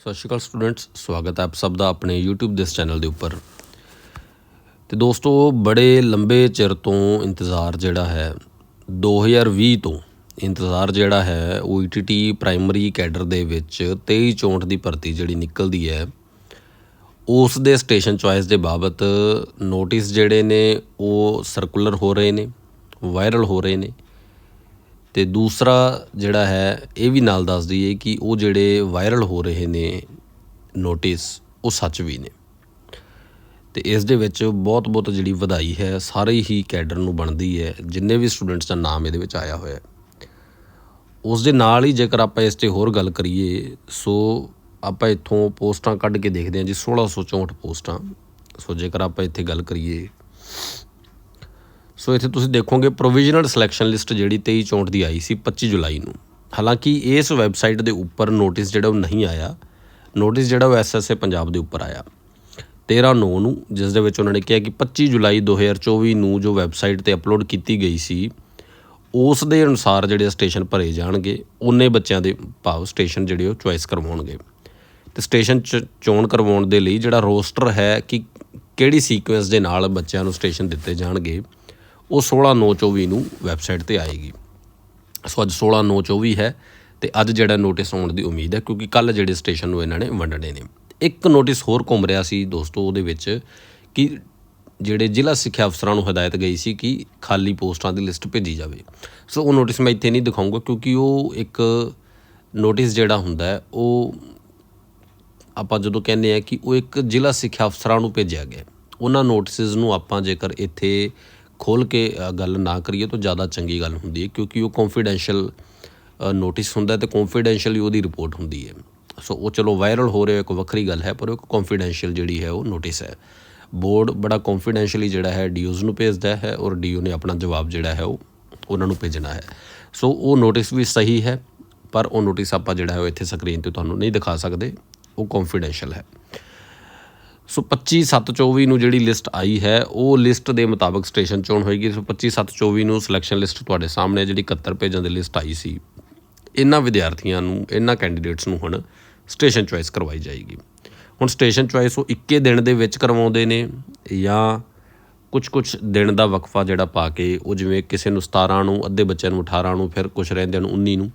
ਸਤਿ ਸ਼੍ਰੀ ਅਕਾਲ ਸਟੂਡੈਂਟਸ, ਸਵਾਗਤ ਹੈ ਆਪ ਸਭ ਦਾ ਆਪਣੇ YouTube ਦੇ ਇਸ ਚੈਨਲ ਦੇ ਉੱਪਰ। ਤੇ ਦੋਸਤੋ, ਬੜੇ ਲੰਬੇ ਚਿਰ ਤੋਂ ਇੰਤਜ਼ਾਰ ਜਿਹੜਾ ਹੈ 2020 ਤੋਂ ਇੰਤਜ਼ਾਰ ਜਿਹੜਾ ਹੈ, ਉਹ ETT ਪ੍ਰਾਇਮਰੀ ਕੈਡਰ ਦੇ ਵਿੱਚ 23 64 ਦੀ ਭਰਤੀ ਜਿਹੜੀ ਨਿਕਲਦੀ ਹੈ, ਉਸ ਦੇ ਸਟੇਸ਼ਨ ਚੁਆਇਸ ਦੇ ਬਾਬਤ ਨੋਟਿਸ ਜਿਹੜੇ ਨੇ, ਉਹ ਸਰਕੂਲਰ ਹੋ ਰਹੇ ਨੇ ਵਾਇਰਲ ਹੋ ਰਹੇ ਨੇ। ਅਤੇ ਦੂਸਰਾ ਜਿਹੜਾ ਹੈ, ਇਹ ਵੀ ਨਾਲ ਦੱਸ ਦਈਏ ਕਿ ਉਹ ਜਿਹੜੇ ਵਾਇਰਲ ਹੋ ਰਹੇ ਨੇ ਨੋਟਿਸ ਉਹ ਸੱਚ ਵੀ ਨੇ। ਤੇ ਇਸ ਦੇ ਵਿੱਚ ਬਹੁਤ ਬਹੁਤ ਜਿਹੜੀ ਵਧਾਈ ਹੈ, ਸਾਰੇ ਹੀ ਕੈਡਰ ਨੂੰ ਬਣਦੀ ਹੈ, ਜਿੰਨੇ ਵੀ ਸਟੂਡੈਂਟਸ ਦਾ ਨਾਮ ਇਹਦੇ ਵਿੱਚ ਆਇਆ ਹੋਇਆ ਉਸ ਦੇ ਨਾਲ ਹੀ ਜੇਕਰ ਆਪਾਂ ਇਸ ਤੇ ਹੋਰ ਗੱਲ ਕਰੀਏ, ਸੋ ਆਪਾਂ ਇੱਥੋਂ ਪੋਸਟਾਂ ਕੱਢ ਕੇ ਦੇਖਦੇ ਹਾਂ ਜੀ 1664 ਪੋਸਟਾਂ। ਸੋ ਜੇਕਰ ਆਪਾਂ ਇੱਥੇ ਗੱਲ ਕਰੀਏ ਸੋ ਇੱਥੇ ਤੁਸੀਂ ਦੇਖੋਗੇ ਪ੍ਰੋਵੀਜ਼ਨਲ ਸਿਲੈਕਸ਼ਨ ਲਿਸਟ ਜਿਹੜੀ 23 64 ਦੀ ਆਈ ਸੀ 25 ਜੁਲਾਈ ਨੂੰ। ਹਾਲਾਂਕਿ ਇਸ ਵੈਬਸਾਈਟ ਦੇ ਉੱਪਰ ਨੋਟਿਸ ਜਿਹੜਾ ਉਹ ਨਹੀਂ ਆਇਆ। ਨੋਟਿਸ ਜਿਹੜਾ ਉਹ ਐਸਐਸਏ ਪੰਜਾਬ ਦੇ ਉੱਪਰ ਆਇਆ। 13 9 ਨੂੰ, ਜਿਸ ਦੇ ਵਿੱਚ ਉਹਨਾਂ ਨੇ ਕਿਹਾ ਕਿ 25 ਜੁਲਾਈ 2024 ਨੂੰ ਜੋ ਵੈਬਸਾਈਟ ਤੇ ਅਪਲੋਡ ਕੀਤੀ ਗਈ ਸੀ, ਉਸ ਦੇ ਅਨੁਸਾਰ ਜਿਹੜੇ ਸਟੇਸ਼ਨ ਭਰੇ ਜਾਣਗੇ, ਉਹਨੇ ਬੱਚਿਆਂ ਦੇ ਭਾਵ ਸਟੇਸ਼ਨ ਜਿਹੜੇ ਉਹ ਚੁਆਇਸ ਕਰਵਾਉਣਗੇ। ਤੇ ਸਟੇਸ਼ਨ ਚ ਚੋਣ ਕਰਵਾਉਣ ਦੇ ਲਈ ਜਿਹੜਾ ਰੋਸਟਰ ਹੈ ਕਿ ਕਿਹੜੀ ਸੀਕੁਐਂਸ ਦੇ ਨਾਲ ਬੱਚਿਆਂ ਨੂੰ ਸਟੇਸ਼ਨ ਦਿੱਤੇ ਜਾਣਗੇ ਉਹ 16 9 24 ਨੂੰ ਵੈਬਸਾਈਟ ਤੇ ਆਏਗੀ। ਸੋ ਅੱਜ 16 9 24 ਹੈ ਤੇ ਅੱਜ ਜਿਹੜਾ ਨੋਟਿਸ ਆਉਣ ਦੀ ਉਮੀਦ ਹੈ, ਕਿਉਂਕਿ ਕੱਲ ਜਿਹੜੇ ਸਟੇਸ਼ਨ ਨੂੰ ਇਹਨਾਂ ਨੇ ਵੰਡਣੇ ਨੇ। ਇੱਕ ਨੋਟਿਸ ਹੋਰ ਘੁੰਮ ਰਿਹਾ ਸੀ ਦੋਸਤੋ, ਉਹਦੇ ਵਿੱਚ ਕਿ ਜਿਹੜੇ ਜ਼ਿਲ੍ਹਾ ਸਿੱਖਿਆ ਅਫਸਰਾਂ ਨੂੰ ਹਦਾਇਤ ਗਈ ਸੀ ਕਿ ਖਾਲੀ ਪੋਸਟਾਂ ਦੀ ਲਿਸਟ ਭੇਜੀ ਜਾਵੇ। ਸੋ ਉਹ ਨੋਟਿਸ ਮੈਂ ਇੱਥੇ ਨਹੀਂ ਦਿਖਾਊਂਗਾ, ਕਿਉਂਕਿ ਉਹ ਇੱਕ ਨੋਟਿਸ ਜਿਹੜਾ ਹੁੰਦਾ ਉਹ ਆਪਾਂ ਜਦੋਂ ਕਹਿੰਦੇ ਆ ਕਿ ਉਹ ਇੱਕ ਜ਼ਿਲ੍ਹਾ ਸਿੱਖਿਆ ਅਫਸਰਾਂ ਨੂੰ ਭੇਜਿਆ ਗਿਆ ਉਹਨਾਂ ਨੋਟਿਸਸ ਨੂੰ ਆਪਾਂ ਜੇਕਰ ਇੱਥੇ ਖੋਲ ਕੇ ਗੱਲ ਨਾ ਕਰੀਏ ਤਾਂ ਜ਼ਿਆਦਾ ਚੰਗੀ ਗੱਲ ਹੁੰਦੀ ਹੈ, ਕਿਉਂਕਿ ਉਹ ਕੌਨਫੀਡੈਂਸ਼ੀਅਲ ਨੋਟਿਸ ਹੁੰਦਾ ਤੇ ਕੌਨਫੀਡੈਂਸ਼ੀਅਲੀ ਉਹਦੀ ਰਿਪੋਰਟ ਹੁੰਦੀ ਹੈ। ਸੋ ਉਹ ਚਲੋ ਵਾਇਰਲ ਹੋ ਰਿਹਾ, ਇੱਕ ਵੱਖਰੀ ਗੱਲ ਹੈ, ਪਰ ਉਹ ਇੱਕ ਜਿਹੜੀ ਹੈ ਉਹ ਨੋਟਿਸ ਹੈ। ਬੋਰਡ ਬੜਾ ਕੌਨਫੀਡੈਂਸ਼ੀਅਲੀ ਜਿਹੜਾ ਹੈ ਡੀਓਜ਼ ਨੂੰ ਭੇਜਦਾ ਹੈ ਔਰ ਡੀਓ ਨੇ ਆਪਣਾ ਜਵਾਬ ਜਿਹੜਾ ਹੈ ਉਹ ਉਹਨਾਂ ਨੂੰ ਭੇਜਣਾ ਹੈ। ਸੋ ਉਹ ਨੋਟਿਸ ਵੀ ਸਹੀ ਹੈ, ਪਰ ਉਹ ਨੋਟਿਸ ਆਪਾਂ ਜਿਹੜਾ ਹੈ ਉਹ ਇੱਥੇ ਸਕਰੀਨ ਤੇ ਤੁਹਾਨੂੰ ਨਹੀਂ ਦਿਖਾ ਸਕਦੇ, ਉਹ ਕੌਨਫੀਡੈਂਸ਼ੀਅਲ ਹੈ। ਸੋ 25 7 24 ਨੂੰ ਜਿਹੜੀ ਲਿਸਟ ਆਈ ਹੈ, ਉਹ ਲਿਸਟ ਦੇ ਮੁਤਾਬਕ ਸਟੇਸ਼ਨ ਚੋਣ ਹੋਏਗੀ। ਸੋ 25 7 24 ਨੂੰ ਸਿਲੈਕਸ਼ਨ ਲਿਸਟ ਤੁਹਾਡੇ ਸਾਹਮਣੇ ਜਿਹੜੀ 71 ਪੇਜਾਂ ਦੀ ਲਿਸਟ ਆਈ ਸੀ। ਇਹਨਾਂ ਵਿਦਿਆਰਥੀਆਂ ਨੂੰ, ਇਹਨਾਂ ਕੈਂਡੀਡੇਟਸ ਨੂੰ ਹੁਣ ਸਟੇਸ਼ਨ ਚੁਆਇਸ ਕਰਵਾਈ ਜਾਏਗੀ। ਹੁਣ ਸਟੇਸ਼ਨ ਚੁਆਇਸ ਉਹ ਇੱਕੇ ਦਿਨ ਦੇ ਵਿੱਚ ਕਰਵਾਉਂਦੇ ਨੇ, ਜਾਂ ਕੁਝ ਕੁਝ ਦਿਨ ਦਾ ਵਕਫਾ ਜਿਹੜਾ ਪਾ ਕੇ, ਉਹ ਜਿਵੇਂ ਕਿਸੇ ਨੂੰ 17 ਨੂੰ, ਅੱਧੇ ਬੱਚਿਆਂ ਨੂੰ 18 ਨੂੰ, ਫਿਰ ਕੁਝ ਰਹਿੰਦਿਆਂ ਨੂੰ 19 ਨੂੰ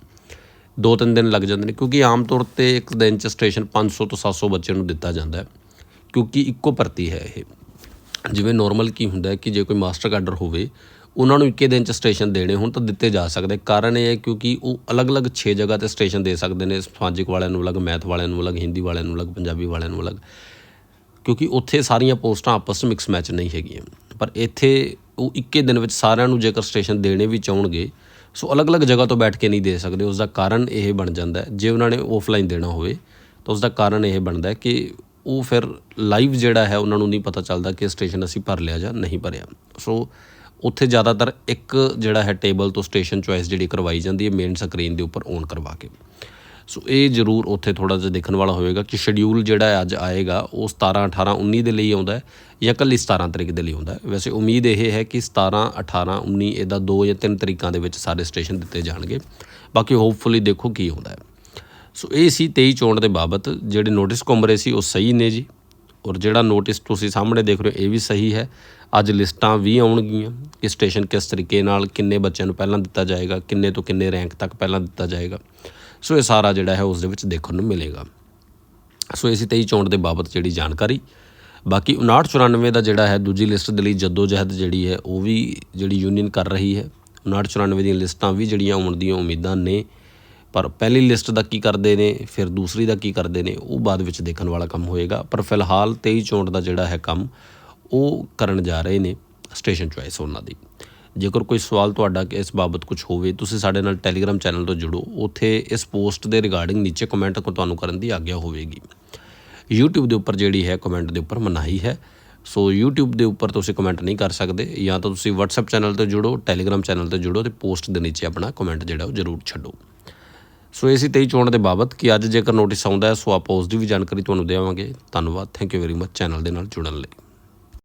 ਦੋ ਤਿੰਨ ਦਿਨ ਲੱਗ ਜਾਂਦੇ ਨੇ, ਕਿਉਂਕਿ ਆਮ ਤੌਰ ਤੇ ਇੱਕ ਦਿਨ 'ਚ ਸਟੇਸ਼ਨ 500 ਤੋਂ 700 ਬੱਚਿਆਂ ਨੂੰ ਦਿੱਤਾ ਜਾਂਦਾ ਹੈ। ਕਿਉਂਕਿ ਇੱਕੋ ਭਰਤੀ ਹੈ ਇਹ। ਜਿਵੇਂ ਨਾਰਮਲ ਕੀ ਹੁੰਦਾ ਹੈ ਕਿ ਜੇ ਕੋਈ ਮਾਸਟਰ ਕਾਡਰ ਹੋਵੇ, ਉਹਨਾਂ ਨੂੰ ਇੱਕੇ ਦਿਨ 'ਚ ਸਟੇਸ਼ਨ ਦੇਣੇ ਹੁਣ ਤਾਂ ਦਿੱਤੇ ਜਾ ਸਕਦੇ ਕਾਰਨ ਇਹ ਹੈ ਕਿਉਂਕਿ ਉਹ ਅਲੱਗ-ਅਲੱਗ 6 ਜਗ੍ਹਾ ਤੇ ਸਟੇਸ਼ਨ ਦੇ ਸਕਦੇ ਨੇ। ਸਮਾਜਿਕ ਵਾਲਿਆਂ ਨੂੰ ਅਲੱਗ ਮੈਥ ਵਾਲਿਆਂ ਨੂੰ ਅਲੱਗ, ਹਿੰਦੀ ਵਾਲਿਆਂ ਨੂੰ ਅਲੱਗ, ਪੰਜਾਬੀ ਵਾਲਿਆਂ ਨੂੰ ਅਲੱਗ। ਕਿਉਂਕਿ ਉੱਥੇ ਸਾਰੀਆਂ ਪੋਸਟਾਂ ਆਪਸ ਵਿੱਚ ਮਿਕਸ ਮੈਚ ਨਹੀਂ ਹੈਗੀਆਂ। ਪਰ ਇੱਥੇ ਉਹ ਇੱਕੇ ਦਿਨ ਵਿੱਚ ਸਾਰਿਆਂ ਨੂੰ ਜੇਕਰ ਸਟੇਸ਼ਨ ਦੇਣੇ ਵੀ ਚਾਹਣਗੇ, ਸੋ ਅਲੱਗ-ਅਲੱਗ ਜਗ੍ਹਾ ਤੋਂ ਬੈਠ ਕੇ ਨਹੀਂ ਦੇ ਸਕਦੇ। ਉਸ ਦਾ ਕਾਰਨ ਇਹ ਬਣ ਜਾਂਦਾ ਹੈ। ਜੇ ਉਹਨਾਂ ਨੇ ਆਫਲਾਈਨ ਦੇਣਾ ਹੋਵੇ, ਤਾਂ ਉਸ ਦਾ ਕਾਰਨ ਇਹ ਬਣਦਾ ਹੈ ਕਿ ਉਹ ਫਿਰ ਲਾਈਵ ਜਿਹੜਾ ਹੈ, ਉਹਨਾਂ ਨੂੰ ਨਹੀਂ ਪਤਾ ਚੱਲਦਾ ਕਿ ਸਟੇਸ਼ਨ ਅਸੀਂ ਭਰ ਲਿਆ ਜਾਂ ਨਹੀਂ ਭਰਿਆ। ਸੋ ਉੱਥੇ ਜ਼ਿਆਦਾਤਰ ਇੱਕ ਜਿਹੜਾ ਹੈ ਟੇਬਲ ਤੋਂ ਸਟੇਸ਼ਨ ਚੁਆਇਸ ਜਿਹੜੀ ਕਰਵਾਈ ਜਾਂਦੀ ਹੈ ਮੇਨ ਸਕਰੀਨ ਦੇ ਉੱਪਰ ਔਨ ਕਰਵਾ ਕੇ। ਸੋ ਇਹ ਜ਼ਰੂਰ ਉੱਥੇ ਥੋੜਾ ਜਿਹਾ ਦੇਖਣ ਵਾਲਾ ਹੋਵੇਗਾ ਕਿ ਸ਼ਡਿਊਲ ਜਿਹੜਾ ਹੈ ਅੱਜ ਆਏਗਾ, ਉਹ 17 18 19 ਦੇ ਲਈ ਆਉਂਦਾ ਹੈ ਜਾਂ ਕੱਲੀ 17 ਤਰੀਕ ਦੇ ਲਈ ਆਉਂਦਾ ਹੈ। ਵੈਸੇ ਉਮੀਦ ਇਹ ਹੈ ਕਿ 17 18 19 ਇਹਦਾ ਦੋ ਜਾਂ ਤਿੰਨ ਤਰੀਕਾਂ ਦੇ ਵਿੱਚ ਸਾਰੇ ਸਟੇਸ਼ਨ ਦਿੱਤੇ ਜਾਣਗੇ। ਬਾਕੀ ਹੋਪਫੁਲੀ ਦੇਖੋ ਕੀ ਹੁੰਦਾ ਹੈ। ਸੋ ਇਹ ਸੀ 23 ਚੋਣ ਦੇ ਬਾਬਤ, ਜਿਹੜੇ ਨੋਟਿਸ ਘੁੰਮ ਰਹੇ ਸੀ, ਉਹ ਸਹੀ ਨੇ ਜੀ। ਔਰ ਜਿਹੜਾ ਨੋਟਿਸ ਤੁਸੀਂ ਸਾਹਮਣੇ ਦੇਖ ਰਹੇ ਹੋ, ਇਹ ਵੀ ਸਹੀ ਹੈ। ਅੱਜ ਲਿਸਟਾਂ ਵੀ ਆਉਣਗੀਆਂ ਕਿ ਸਟੇਸ਼ਨ ਕਿਸ ਤਰੀਕੇ ਨਾਲ ਕਿੰਨੇ ਬੱਚਿਆਂ ਨੂੰ ਪਹਿਲਾਂ ਦਿੱਤਾ ਜਾਏਗਾ, ਕਿੰਨੇ ਤੋਂ ਕਿੰਨੇ ਰੈਂਕ ਤੱਕ ਪਹਿਲਾਂ ਦਿੱਤਾ ਜਾਏਗਾ। ਸੋ ਇਹ ਸਾਰਾ ਜਿਹੜਾ ਹੈ, ਉਸ ਦੇ ਵਿੱਚ ਦੇਖਣ ਨੂੰ ਮਿਲੇਗਾ। ਸੋ ਇਸੇ 23 ਚੋਣ ਦੇ ਬਾਬਤ ਜਿਹੜੀ ਜਾਣਕਾਰੀ। ਬਾਕੀ 5994 ਦਾ ਜਿਹੜਾ ਹੈ, ਦੂਜੀ ਲਿਸਟ ਦੇ ਲਈ ਜੱਦੋ ਜਹਿਦ ਜਿਹੜੀ ਹੈ, ਉਹ ਵੀ ਜਿਹੜੀ ਯੂਨੀਅਨ ਕਰ ਰਹੀ ਹੈ। 5994 ਦੀਆਂ ਲਿਸਟਾਂ ਵੀ ਜਿਹੜੀਆਂ ਆਉਣ ਦੀਆਂ ਉਮੀਦਾਂ ਨੇ। ਪਰ ਪਹਿਲੀ ਲਿਸਟ ਦਾ ਕੀ ਕਰਦੇ ਨੇ, ਫਿਰ ਦੂਸਰੀ ਦਾ ਕੀ ਕਰਦੇ ਨੇ, ਉਹ ਬਾਅਦ ਵਿੱਚ ਦੇਖਣ ਵਾਲਾ ਕੰਮ ਹੋਏਗਾ। ਪਰ ਫਿਲਹਾਲ 23 ਚੋਣ ਦਾ ਜਿਹੜਾ ਹੈ ਕੰਮ, ਉਹ ਕਰਨ ਜਾ ਰਹੇ ਨੇ ਸਟੇਸ਼ਨ ਚੁਆਇਸ ਉਹਨਾਂ ਦੀ। ਜੇਕਰ ਕੋਈ ਸਵਾਲ ਤੁਹਾਡਾ ਕਿ ਇਸ ਬਾਬਤ ਕੁਝ ਹੋਵੇ, ਤੁਸੀਂ ਸਾਡੇ ਨਾਲ ਟੈਲੀਗ੍ਰam ਚੈਨਲ ਤੋਂ ਜੁੜੋ। ਉੱਥੇ ਇਸ ਪੋਸਟ ਦੇ ਰਿਗਾਰਡਿੰਗ ਨੀਚੇ ਕਮੈਂਟ ਕੋ ਤੁਹਾਨੂੰ ਕਰਨ ਦੀ ਆਗਿਆ ਹੋਵੇਗੀ। YouTube ਦੇ ਉੱਪਰ ਜਿਹੜੀ ਹੈ ਕਮੈਂਟ ਦੇ ਉੱਪਰ ਮਨਾਹੀ ਹੈ। ਸੋ YouTube ਦੇ ਉੱਪਰ ਤੁਸੀਂ ਕਮੈਂਟ ਨਹੀਂ ਕਰ ਸਕਦੇ, ਜਾਂ ਤਾਂ ਤੁਸੀਂ WhatsApp ਚੈਨਲ ਤੇ ਜੁੜੋ ਟੈਲੀਗ੍ਰam ਚੈਨਲ ਤੇ ਜੁੜੋ ਤੇ ਪੋਸਟ ਦੇ ਨੀਚੇ ਆਪਣਾ ਕਮੈਂਟ ਜਿਹੜਾ ਉਹ ਜ਼ਰੂਰ ਛੱਡੋ। ਸੋ ਇਹ ਸੀ 23 ਚੋਣ ਦੇ ਬਾਬਤ ਕਿ ਅੱਜ ਜੇਕਰ ਨੋਟਿਸ ਆਉਂਦਾ ਹੈ, ਸੋ ਆਪਾਂ ਉਸ ਦੀ ਵੀ ਜਾਣਕਾਰੀ ਤੁਹਾਨੂੰ ਦੇਵਾਂਗੇ। ਧੰਨਵਾਦ। Thank you very much channel ਦੇ ਨਾਲ ਜੁੜਨ ਲਈ।